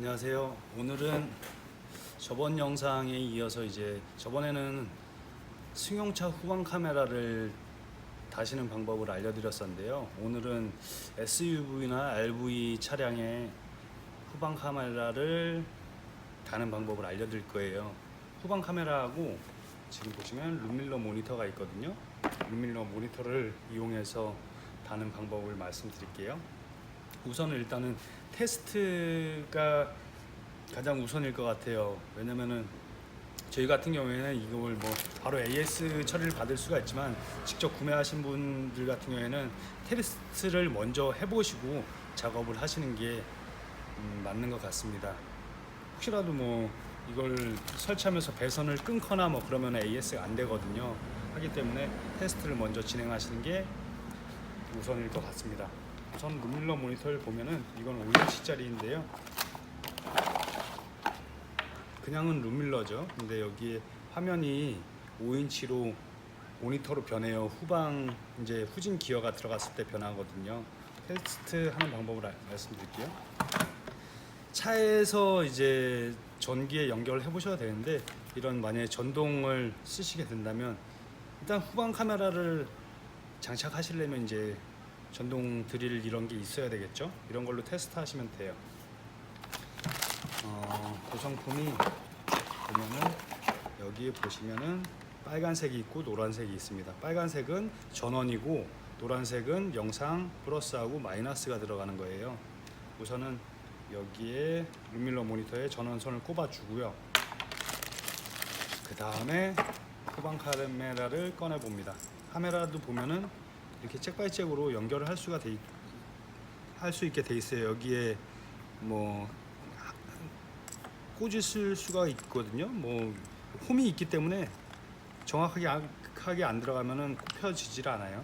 안녕하세요. 오늘은 저번 영상에 이어서 이제 저번에는 승용차 후방 카메라를 다시는 방법을 알려드렸었는데요. 오늘은 SUV나 RV 차량의 후방 카메라를 다는 방법을 알려드릴 거예요. 후방 카메라하고 지금 보시면 룸밀러 모니터가 있거든요. 룸밀러 모니터를 이용해서 다는 방법을 말씀드릴게요. 우선은 일단은 테스트가 가장 우선일 것 같아요. 왜냐면은 저희 같은 경우에는 이걸 뭐 바로 AS 처리를 받을 수가 있지만 직접 구매하신 분들 같은 경우에는 테스트를 먼저 해보시고 작업을 하시는 게 음, 맞는 것 같습니다. 혹시라도 뭐 이걸 설치하면서 배선을 끊거나 뭐 그러면 AS가 안 되거든요. 하기 때문에 테스트를 먼저 진행하시는 게 우선일 것 같습니다. 우선 룸밀러 모니터를 보면은 이건 5인치짜리인데요. 그냥은 룸밀러죠. 근데 여기에 화면이 5인치로 모니터로 변해요. 후방 이제 후진 기어가 들어갔을 때 변하거든요. 테스트 하는 방법을 알- 말씀드릴게요. 차에서 이제 전기에 연결을 해 보셔야 되는데 이런 만약에 전동을 쓰시게 된다면 일단 후방 카메라를 장착하시려면 이제 전동 드릴 이런 게 있어야 되겠죠. 이런 걸로 테스트 하시면 돼요. 어, 구성품이 보면은 여기에 보시면은 빨간색이 있고 노란색이 있습니다. 빨간색은 전원이고 노란색은 영상 플러스하고 마이너스가 들어가는 거예요. 우선은 여기에 룸밀러 모니터에 전원선을 꼽아 주고요. 그 다음에 후방 카메라를 꺼내 봅니다. 카메라도 보면은 이렇게 잭바이잭으로 연결을 할 수가 돼 할 수 있게 돼 있어요. 여기에 뭐 꽂을 수가 있거든요. 뭐 홈이 있기 때문에 정확하게 안- 하게 안 들어가면은 꼽혀지질 않아요.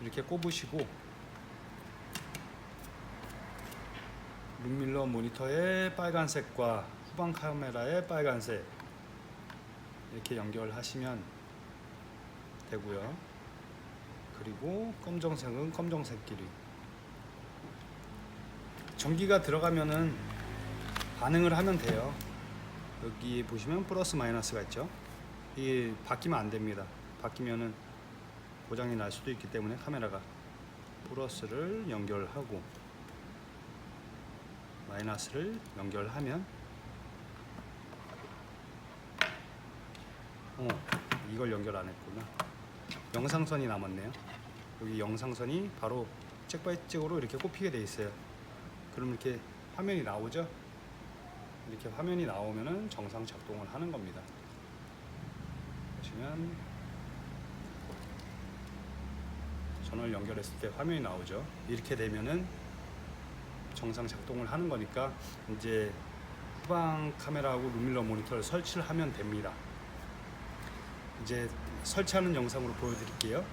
이렇게 꼽으시고 룸밀러 모니터의 빨간색과 후방 카메라의 빨간색 이렇게 연결하시면 되고요. 그리고 검정색은 검정색끼리 전기가 들어가면은 반응을 하면 돼요. 여기 보시면 플러스 마이너스가 있죠. 이게 바뀌면 안 됩니다. 바뀌면은 고장이 날 수도 있기 때문에 카메라가 플러스를 연결하고 마이너스를 연결하면 어 이걸 연결 안 했구나. 영상선이 남았네요. 여기 영상선이 바로 잭바이잭으로 이렇게 꼽히게 돼 있어요. 그럼 이렇게 화면이 나오죠? 이렇게 화면이 나오면은 정상 작동을 하는 겁니다. 보시면 전원을 연결했을 때 화면이 나오죠. 이렇게 되면은 정상 작동을 하는 거니까 이제 후방 카메라하고 룸밀러 모니터를 설치를 하면 됩니다. 이제 설치하는 영상으로 보여드릴게요.